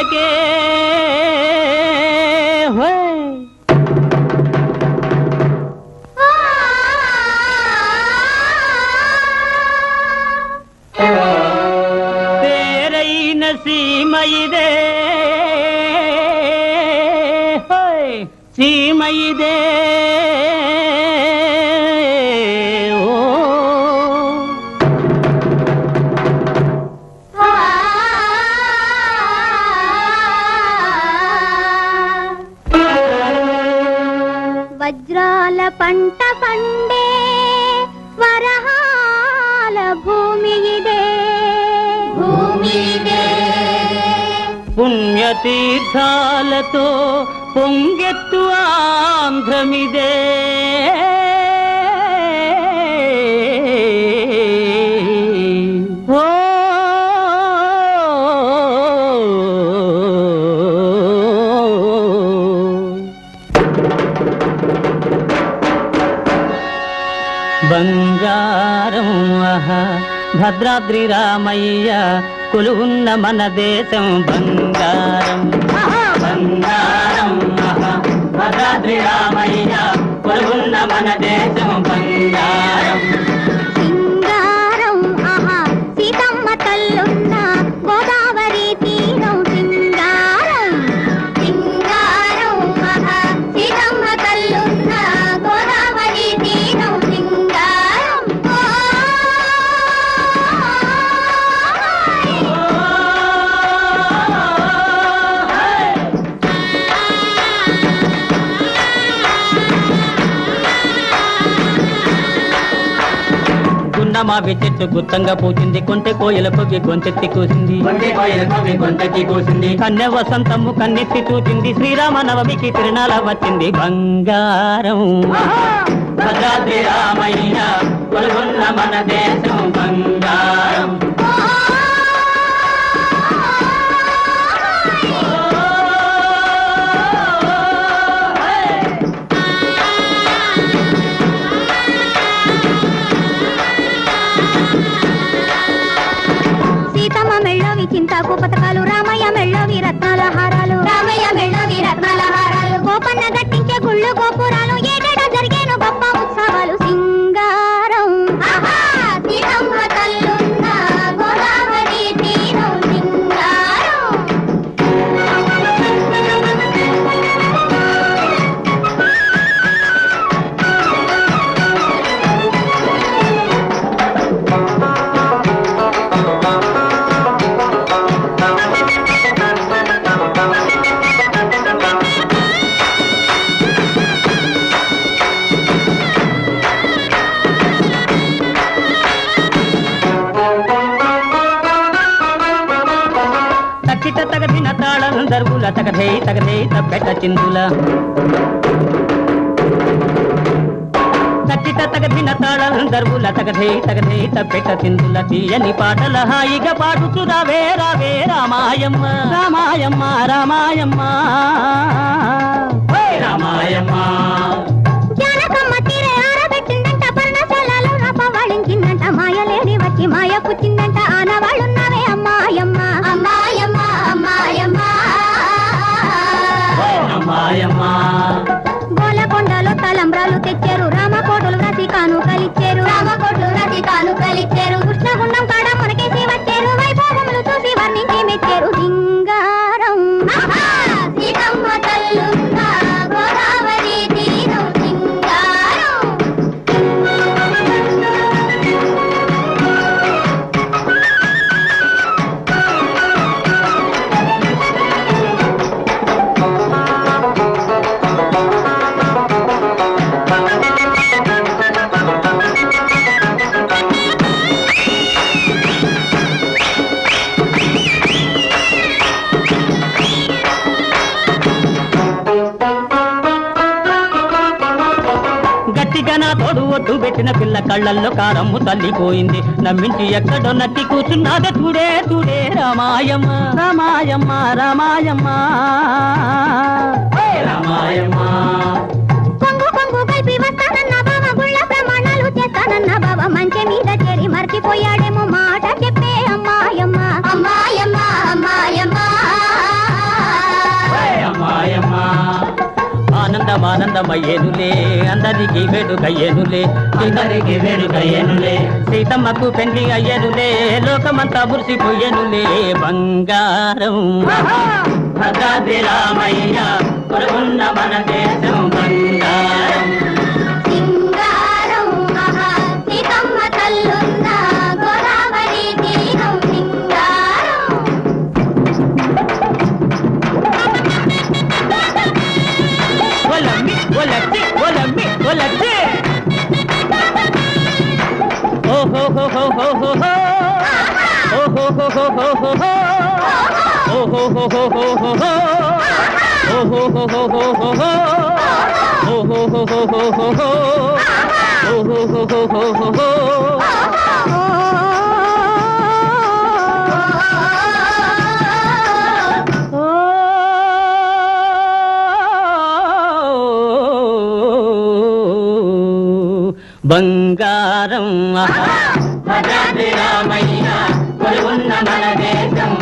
लगे सीमई दे सीमई दे। ಕಂಡೇ ವರಹಾಲ ಭೂಮಿಯಿದೆ ಭೂಮಿಯಿದೆ ಪುಣ್ಯತೀರ್ಥಾಲತೋ బంగారం భద్రాద్రి రామయ్య కొలువున్న మన దేశం బంగారం. బంగారం భద్రాద్రి రామయ్య గున్నమావి చెట్టు గుత్తంగా పూచింది. కొంటె కోయల పొగి గొంతెత్తి కూసింది గొంతెత్తి కూసింది. కన్య వసంతము కన్నెత్తి చూచింది. శ్రీరామ నవమికి తిరునాళ వచ్చింది. బంగారం. భద్రాద్రి రామయ్య మన దేశం బంగారం. తక్కిట తగదిన తాళం దర్గుల తగదే తగదే తప్పెట చిందుల. తక్కిట తగదిన తాళం దర్గుల తగదే తగదే తప్పెట చిందుల. తీయని పాటల హాయిగా పాడుతూ రావే రావే రామాయమ్మ. రామాయమ్మ రామాయమ్మ. ఓయ్ రామాయమ్మ. మాయలేని వచ్చి మాయ పుచ్చిందంట. గట్టిగా నా తోడు ఒడ్డు పెట్టిన పిల్ల కళ్ళల్లో కారమ్ము తల్లిపోయింది. నమ్మించి ఎక్కడో నట్టి కూర్చున్నాదే చూడే చూడే రామాయమ్మ. రామాయమ్మ రామాయమ్మ. రామాయమ్మ? ఆనందం ఆనందమయ్యేనులే అందరికి వేడుకయ్యేనులే అందరికి వేడుకయ్యేనులే. సీతమ్మకు పెళ్ళి అయ్యేనులే లోకమంతా మురిసిపోయేనులే. బంగారం. భద్రాద్రి రామయ్య మన బంగారం భద్రాద్రి రామయ్య కొలువున్న మన దేశం